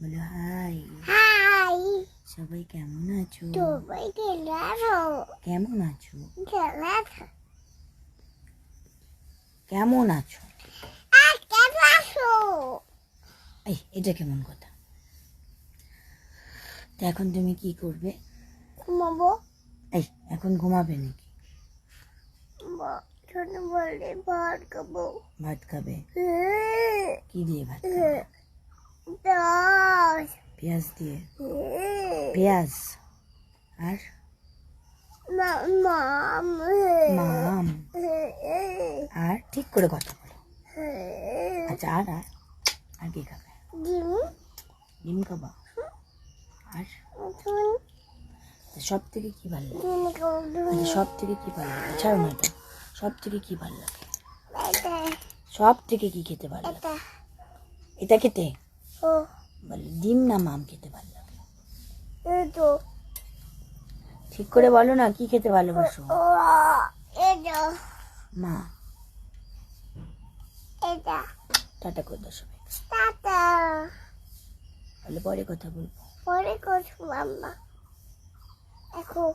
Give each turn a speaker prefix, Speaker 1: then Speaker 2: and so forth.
Speaker 1: বলো high.
Speaker 2: High.
Speaker 1: সবাই কেমন আছো?
Speaker 2: সবাই খেলাছো
Speaker 1: কেমন আছো?
Speaker 2: খেলাছো
Speaker 1: কেমন আছো?
Speaker 2: আর খেলাছো
Speaker 1: এই এটা কেমন কথা? তো এখন তুমি কি করবে?
Speaker 2: ঘুমাবো।
Speaker 1: এই এখন ঘুমাবে নাকি?
Speaker 2: ছোট বলে ভাত খাব।
Speaker 1: ভাত খাবে? কি দিয়ে ভাত খাবে? পেঁয়াজ দিয়ে। পেঁয়াজ আর
Speaker 2: মাম।
Speaker 1: আর ঠিক করে কথা বলো। আচ্ছা আর আর আর কি খাবে?
Speaker 2: ডিম।
Speaker 1: ডিম খাবা? আর?
Speaker 2: শুন
Speaker 1: সব থেকে কি ভালো লাগে? আচ্ছা সব থেকে কি ভালো লাগে? ছাড়ো না এটা। সব থেকে কি ভালো লাগে? সব থেকে কি খেতে ভালো লাগে?
Speaker 2: এটা
Speaker 1: খেতে?
Speaker 2: ও।
Speaker 1: বলে ডিম না মাম খেতে ভালো লাগে
Speaker 2: এটো
Speaker 1: ঠিক করে বলো না কি খেতে ভালোবাসো? মা।
Speaker 2: এটা
Speaker 1: টাটা করে দাও সবাই
Speaker 2: টাটা।
Speaker 1: তাহলে পরে কথা বলব।
Speaker 2: পরে করছ মাম্মা
Speaker 1: এখন